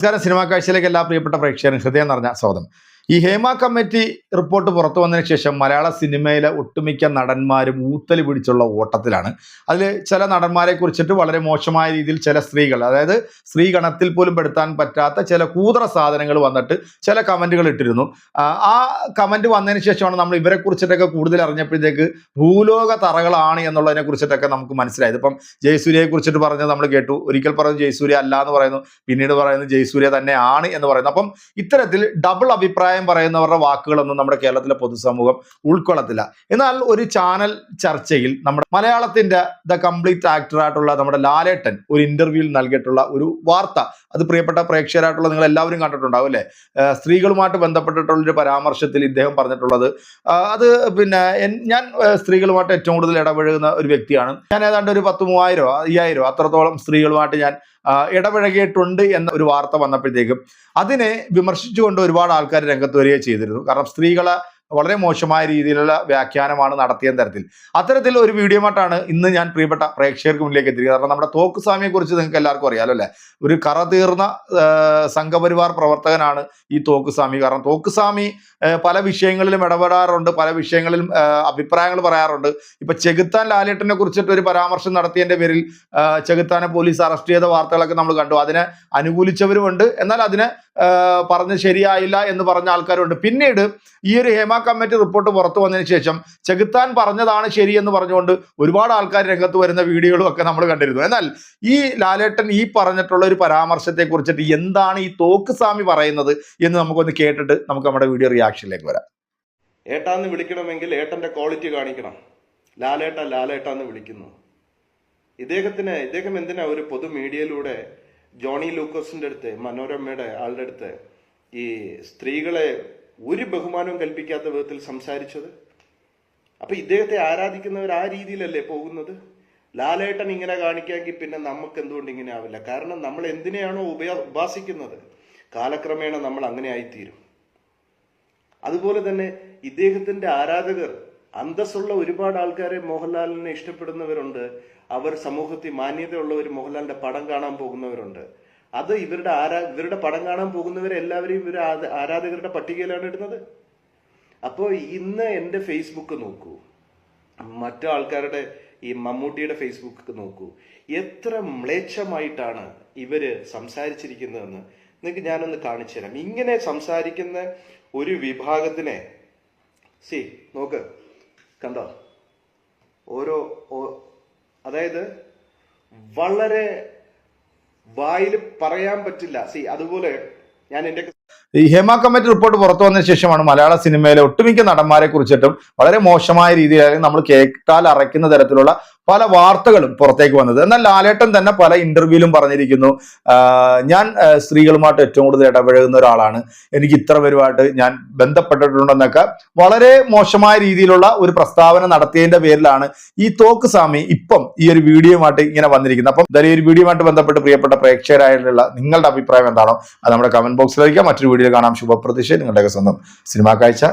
നമസ്കാരം. സിനിമാ കാഴ്ചയിലേക്ക് എല്ലാ പ്രിയപ്പെട്ട പ്രേക്ഷകരും ഹൃദയം നിറഞ്ഞ സ്വാഗതം. ഈ ഹേമ കമ്മിറ്റി റിപ്പോർട്ട് പുറത്തു വന്നതിന് ശേഷം മലയാള സിനിമയിലെ ഒട്ടുമിക്ക നടന്മാരും ഊത്തലി പിടിച്ചുള്ള ഓട്ടത്തിലാണ്. അതിൽ ചില നടന്മാരെ കുറിച്ചിട്ട് വളരെ മോശമായ രീതിയിൽ ചില സ്ത്രീകൾ അതായത് സ്ത്രീഗണത്തിൽ പോലും പെടുത്താൻ പറ്റാത്ത ചില കൂതറ സാധനങ്ങൾ വന്നിട്ട് ചില കമന്റുകൾ ഇട്ടിരുന്നു. ആ, കമന്റ് വന്നതിന് ശേഷമാണ് നമ്മൾ ഇവരെ കുറിച്ചിട്ടൊക്കെ കൂടുതൽ അറിഞ്ഞപ്പോഴത്തേക്ക് ഭൂലോക തറകളാണ് എന്നുള്ളതിനെ കുറിച്ചിട്ടൊക്കെ നമുക്ക് മനസ്സിലായത്. ഇപ്പം ജയസൂര്യയെ കുറിച്ചിട്ട് പറഞ്ഞത് നമ്മൾ കേട്ടു. ഒരിക്കൽ പറഞ്ഞു ജയസൂര്യ അല്ല എന്ന് പറയുന്നു. പിന്നീട് പറയുന്നത് ജയസൂര്യ തന്നെയാണ് എന്ന് പറയുന്നു. അപ്പം ഇത്തരത്തിൽ ഡബിൾ അഭിപ്രായം പറയുന്നവരുടെ വാക്കുകളൊന്നും നമ്മുടെ കേരളത്തിലെ പൊതുസമൂഹം ഉൾക്കൊള്ളത്തില്ല. എന്നാൽ ഒരു ചാനൽ ചർച്ചയിൽ നമ്മുടെ മലയാളത്തിന്റെ ദ കംപ്ലീറ്റ് ആക്ടറായിട്ടുള്ള നമ്മുടെ ലാലേട്ടൻ ഒരു ഇന്റർവ്യൂവിൽ നൽകിയിട്ടുള്ള ഒരു വാർത്ത. അത് പ്രിയപ്പെട്ട പ്രേക്ഷകരായിട്ടുള്ള നിങ്ങൾ എല്ലാവരും കണ്ടിട്ടുണ്ടാവും അല്ലേ? സ്ത്രീകളുമായിട്ട് ബന്ധപ്പെട്ടിട്ടുള്ള ഒരു പരാമർശത്തിൽ ഇദ്ദേഹം പറഞ്ഞിട്ടുള്ളത്. അത് പിന്നെ ഞാൻ സ്ത്രീകളുമായിട്ട് ഏറ്റവും കൂടുതൽ ഇടപഴകുന്ന ഒരു വ്യക്തിയാണ്. ഞാൻ ഏതാണ്ട് ഒരു പത്ത് മൂവായിരോ അയ്യായിരോ അത്രത്തോളം സ്ത്രീകളുമായിട്ട് ഞാൻ ഇടപഴകിയിട്ടുണ്ട് എന്ന ഒരു വാർത്ത വന്നപ്പോഴത്തേക്കും അതിനെ വിമർശിച്ചുകൊണ്ട് ഒരുപാട് ആൾക്കാർ രംഗത്ത് വരികയും ചെയ്തിരുന്നു. കാരണം സ്ത്രീകളെ വളരെ മോശമായ രീതിയിലുള്ള വ്യാഖ്യാനമാണ് നടത്തിയ തരത്തിൽ. അത്തരത്തിൽ ഒരു വീഡിയോ മാട്ടാണ് ഇന്ന് ഞാൻ പ്രിയപ്പെട്ട പ്രേക്ഷകർക്ക് മുന്നിലേക്ക് എത്തിയത് കാരണം നമ്മുടെ തോക്ക് സ്വാമിയെക്കുറിച്ച് നിങ്ങൾക്ക് എല്ലാവർക്കും അറിയാലോ അല്ലേ? ഒരു കറ തീർന്ന സംഘപരിവാർ പ്രവർത്തകനാണ് ഈ തോക്ക് സ്വാമി. കാരണം തോക്ക് സ്വാമി പല വിഷയങ്ങളിലും ഇടപെടാറുണ്ട് പല വിഷയങ്ങളിലും അഭിപ്രായങ്ങൾ പറയാറുണ്ട്. ഇപ്പൊ ചെകുത്താൻ ലാലേട്ടനെ കുറിച്ചിട്ട് ഒരു പരാമർശം നടത്തിയതിന്റെ പേരിൽ ചെകുത്താനെ പോലീസ് അറസ്റ്റ് ചെയ്ത വാർത്തകളൊക്കെ നമ്മൾ കണ്ടു. അതിനെ അനുകൂലിച്ചവരുമുണ്ട്. എന്നാൽ അതിനെ പറഞ്ഞ് ശരിയായില്ല എന്ന് പറഞ്ഞ ആൾക്കാരുണ്ട്. പിന്നീട് ഈ ഒരു ഹേമ കമ്മിറ്റി റിപ്പോർട്ട് പുറത്തു വന്നതിന് ശേഷം ചെകുത്താൻ പറഞ്ഞതാണ് ശരിയെന്ന് എന്ന് പറഞ്ഞുകൊണ്ട് ഒരുപാട് ആൾക്കാർ രംഗത്ത് വരുന്ന വീഡിയോകളും ഒക്കെ നമ്മൾ കണ്ടിരുന്നു. എന്നാൽ ഈ ലാലേട്ടൻ ഈ പറഞ്ഞിട്ടുള്ള ഒരു പരാമർശത്തെ കുറിച്ചിട്ട് എന്താണ് ഈ തോക്ക് സ്വാമി പറയുന്നത് എന്ന് നമുക്കൊന്ന് കേട്ടിട്ട് നമുക്ക് നമ്മുടെ വീഡിയോ റിയാക്ഷനിലേക്ക് വരാം. ഏട്ടാന്ന് വിളിക്കണമെങ്കിൽ ഏട്ടന്റെ ക്വാളിറ്റി കാണിക്കണം. ലാലേട്ട ലാലേട്ടാന്ന് വിളിക്കുന്നു. ഇദ്ദേഹത്തിന് ഇദ്ദേഹം എന്തിനാ ഒരു പൊതു മീഡിയയിലൂടെ ജോണി ലൂക്കോസിന്റെ അടുത്ത് മനോരമയുടെ ആളുടെ അടുത്ത് ഈ സ്ത്രീകളെ ഒരു ബഹുമാനവും കൽപ്പിക്കാത്ത വിധത്തിൽ സംസാരിച്ചത്? അപ്പൊ ഇദ്ദേഹത്തെ ആരാധിക്കുന്നവർ ആ രീതിയിലല്ലേ പോകുന്നത്? ലാലേട്ടൻ ഇങ്ങനെ കാണിക്കാമെങ്കിൽ പിന്നെ നമുക്ക് എന്തുകൊണ്ട് ഇങ്ങനെ ആവില്ല? കാരണം നമ്മൾ എന്തിനെയാണോ ഉപയോ ഉപാസിക്കുന്നത്? കാലക്രമേണ നമ്മൾ അങ്ങനെ ആയിത്തീരും. അതുപോലെ തന്നെ ഇദ്ദേഹത്തിന്റെ ആരാധകർ അന്തസ്സുള്ള ഒരുപാട് ആൾക്കാരെ മോഹൻലാലിനെ ഇഷ്ടപ്പെടുന്നവരുണ്ട്. അവർ സമൂഹത്തിൽ മാന്യതയുള്ളവർ മോഹൻലാലിന്റെ പടം കാണാൻ പോകുന്നവരുണ്ട്. അത് ഇവരുടെ ആരാ ഇവരുടെ പടം കാണാൻ പോകുന്നവരെ എല്ലാവരെയും ഇവർ ആരാധകരുടെ പട്ടികയിലാണ് ഇടുന്നത്. അപ്പോൾ ഇന്ന് എന്റെ ഫേസ്ബുക്ക് നോക്കൂ. മറ്റു ആൾക്കാരുടെ ഈ മമ്മൂട്ടിയുടെ ഫേസ്ബുക്ക് നോക്കൂ. എത്ര മ്ലേച്ഛമായിട്ടാണ് ഇവർ സംസാരിച്ചിരിക്കുന്നതെന്ന് നിങ്ങൾക്ക് ഞാനൊന്ന് കാണിച്ചു തരാം. ഇങ്ങനെ സംസാരിക്കുന്ന ഒരു വിഭാഗത്തിനെ സി നോക്ക്. കണ്ടോ? ഓരോ അതായത് വളരെ വായിൽ പറയാൻ പറ്റില്ല. സി അതുപോലെ ഞാൻ എന്റെ ഈ ഹേമ കമ്മിറ്റി റിപ്പോർട്ട് പുറത്തു വന്നതിന് ശേഷമാണ് മലയാള സിനിമയിലെ ഒട്ടുമിക്ക നടന്മാരെ കുറിച്ചിട്ടും വളരെ മോശമായ രീതിയിലായി നമ്മൾ കേട്ടാൽ അറയ്ക്കുന്ന തരത്തിലുള്ള പല വാർത്തകളും പുറത്തേക്ക് വന്നത്. എന്നാൽ ലാലേട്ടൻ തന്നെ പല ഇന്റർവ്യൂവിലും പറഞ്ഞിരിക്കുന്നു ഞാൻ സ്ത്രീകളുമായിട്ട് ഏറ്റവും കൂടുതൽ ഇടപഴകുന്ന ഒരാളാണ്. എനിക്ക് ഇത്ര പേരുമായിട്ട് ഞാൻ ബന്ധപ്പെട്ടിട്ടുണ്ടെന്നൊക്കെ വളരെ മോശമായ രീതിയിലുള്ള ഒരു പ്രസ്താവന നടത്തിയതിന്റെ പേരിലാണ് ഈ തോക്ക് സ്വാമി ഇപ്പം ഈ ഒരു വീഡിയോയുമായിട്ട് ഇങ്ങനെ വന്നിരിക്കുന്നത്. അപ്പം ഈ ഒരു വീഡിയോയുമായിട്ട് ബന്ധപ്പെട്ട് പ്രിയപ്പെട്ട പ്രേക്ഷകരായിട്ടുള്ള നിങ്ങളുടെ അഭിപ്രായം എന്താണോ അത് നമ്മുടെ കമന്റ് ബോക്സിൽ മറ്റൊരു വീഡിയോ കാണാം. ശുഭപ്രതീക്ഷ. നിങ്ങളുടെയൊക്കെ സ്വന്തം സിനിമാ കാഴ്ച.